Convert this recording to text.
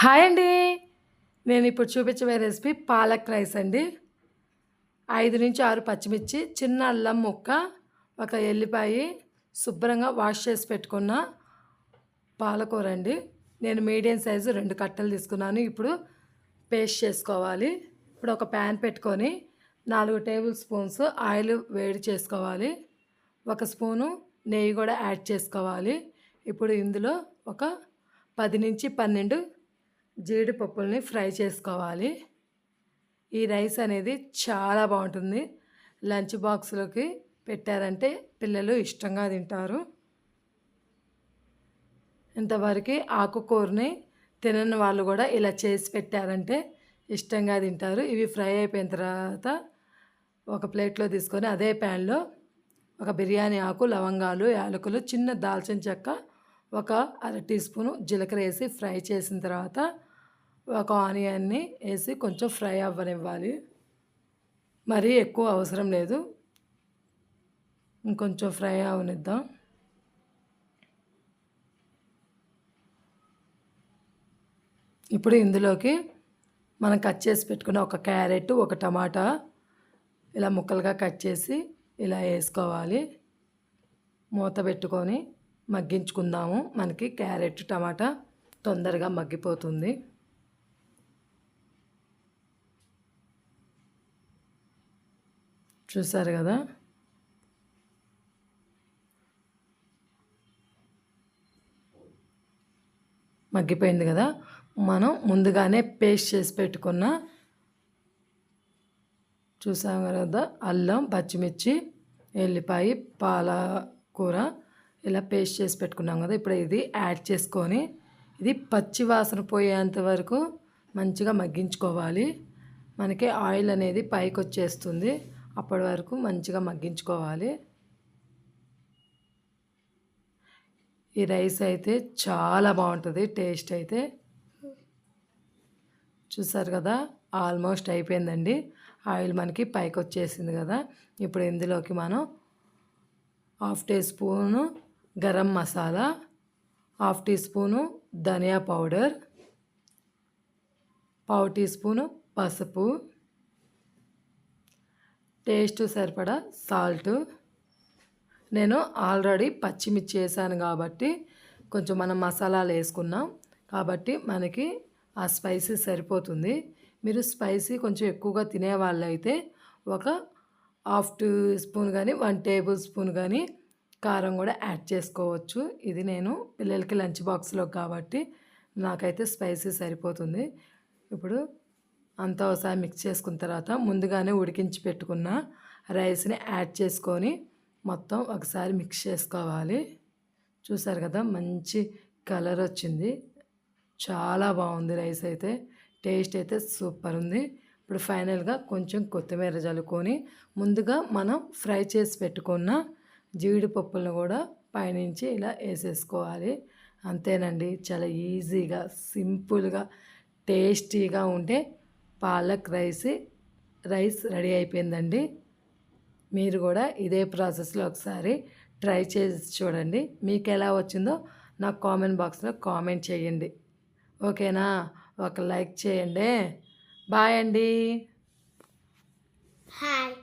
Hi అండి. నేను ఇప్పుడు చూపించబోయే రెసిపీ పాలక్ రైస్ అండి. ఐదు నుంచి ఆరు పచ్చిమిర్చి చిన్న అల్లం ముక్క ఒక ఎల్లిపాయ శుభ్రంగా వాష్ చేసి పెట్టుకున్న పాలకూర అండి. నేను మీడియం సైజు రెండు కట్టలు తీసుకున్నాను. ఇప్పుడు పేస్ట్ చేసుకోవాలి. ఇప్పుడు ఒక ప్యాన్ పెట్టుకొని నాలుగు టేబుల్ స్పూన్స్ ఆయిల్ వేడి చేసుకోవాలి. ఒక స్పూను నెయ్యి కూడా యాడ్ చేసుకోవాలి. ఇప్పుడు ఇందులో ఒక పది నుంచి పన్నెండు జీడిపప్పుల్ని ఫ్రై చేసుకోవాలి. ఈ రైస్ అనేది చాలా బాగుంటుంది. లంచ్ బాక్స్లోకి పెట్టారంటే పిల్లలు ఇష్టంగా తింటారు. ఇంతవరకు ఆకుకూరని తినని వాళ్ళు కూడా ఇలా చేసి పెట్టారంటే ఇష్టంగా తింటారు. ఇవి ఫ్రై అయిపోయిన తర్వాత ఒక ప్లేట్లో తీసుకొని అదే ప్యాన్లో ఒక బిర్యానీ ఆకు లవంగాలు యాలకులు చిన్న దాల్చిన చెక్క ఒక అర టీ స్పూను జీలకర్ర వేసి ఫ్రై చేసిన తర్వాత ఒక ఆనియన్ని వేసి కొంచెం ఫ్రై అవ్వనివ్వాలి. మరీ ఎక్కువ అవసరం లేదు. ఇంకొంచెం ఫ్రై అవనిద్దాం. ఇప్పుడు ఇందులోకి మనం కట్ చేసి పెట్టుకున్న ఒక క్యారెట్ ఒక టమాటా ఇలా ముక్కలుగా కట్ చేసి ఇలా వేసుకోవాలి. మూత పెట్టుకొని మగ్గించుకుందాము. మనకి క్యారెట్ టమాటా తొందరగా మగ్గిపోతుంది. చూసారు కదా? మగ్గిపోయింది కదా? మనం ముందుగానే పేస్ట్ చేసి పెట్టుకున్న చూసాం కదా? అల్లం పచ్చిమిర్చి ఎల్లిపాయ పాలకూర ఇలా పేస్ట్ చేసి పెట్టుకున్నాం కదా? ఇప్పుడు ఇది యాడ్ చేసుకొని ఇది పచ్చి వాసన పోయేంత వరకు మంచిగా మగ్గించుకోవాలి. మనకి ఆయిల్ అనేది పైకి వచ్చేస్తుంది అప్పటి వరకు మంచిగా మగ్గించుకోవాలి. ఈ రైస్ అయితే చాలా బాగుంటుంది టేస్ట్ అయితే. చూసారు కదా ఆల్మోస్ట్ అయిపోయిందండి. ఆయిల్ మనకి పైకి వచ్చేసింది కదా. ఇప్పుడు ఇందులోకి మనం half teaspoon garam masala half teaspoon ధనియా పౌడర్ పావు టీ స్పూను పసుపు. టేస్ట్ సరిపడా సాల్ట్. నేను ఆల్రెడీ పచ్చిమిర్చి వేసాను కాబట్టి కొంచెం మనం మసాలాలు వేసుకున్నాం. కాబట్టి మనకి ఆ స్పైసీ సరిపోతుంది. మీరు స్పైసీ కొంచెం ఎక్కువగా తినే వాళ్ళైతే ఒక హాఫ్ టీ స్పూన్ కానీ వన్ టేబుల్ స్పూన్ కానీ కారం కూడా యాడ్ చేసుకోవచ్చు. ఇది నేను పిల్లలకి లంచ్ బాక్స్లో కాబట్టి నాకైతే స్పైసీ సరిపోతుంది. ఇప్పుడు అంతా ఒకసారి మిక్స్ చేసుకున్న తర్వాత ముందుగానే ఉడికించి పెట్టుకున్న రైస్ని యాడ్ చేసుకొని మొత్తం ఒకసారి మిక్స్ చేసుకోవాలి. చూసారు కదా మంచి కలర్ వచ్చింది. చాలా బాగుంది రైస్ అయితే. టేస్ట్ అయితే సూపర్ ఉంది. ఇప్పుడు ఫైనల్గా కొంచెం కొత్తిమీర చల్లుకొని ముందుగా మనం ఫ్రై చేసి పెట్టుకున్న జీడిపప్పులను కూడా పైనుంచి ఇలా వేసేసుకోవాలి. అంతేనండి చాలా ఈజీగా సింపుల్గా టేస్టీగా ఉంటే పాలక్ రైస్ రైస్ రెడీ అయిపోయిందండి. మీరు కూడా ఇదే ప్రాసెస్లో ఒకసారి ట్రై చేసి చూడండి. మీకు ఎలా వచ్చిందో నాకు కామెంట్ బాక్స్లో కామెంట్ చేయండి. ఓకేనా? ఒక లైక్ చేయండి. బాయ్ అండి. హాయ్.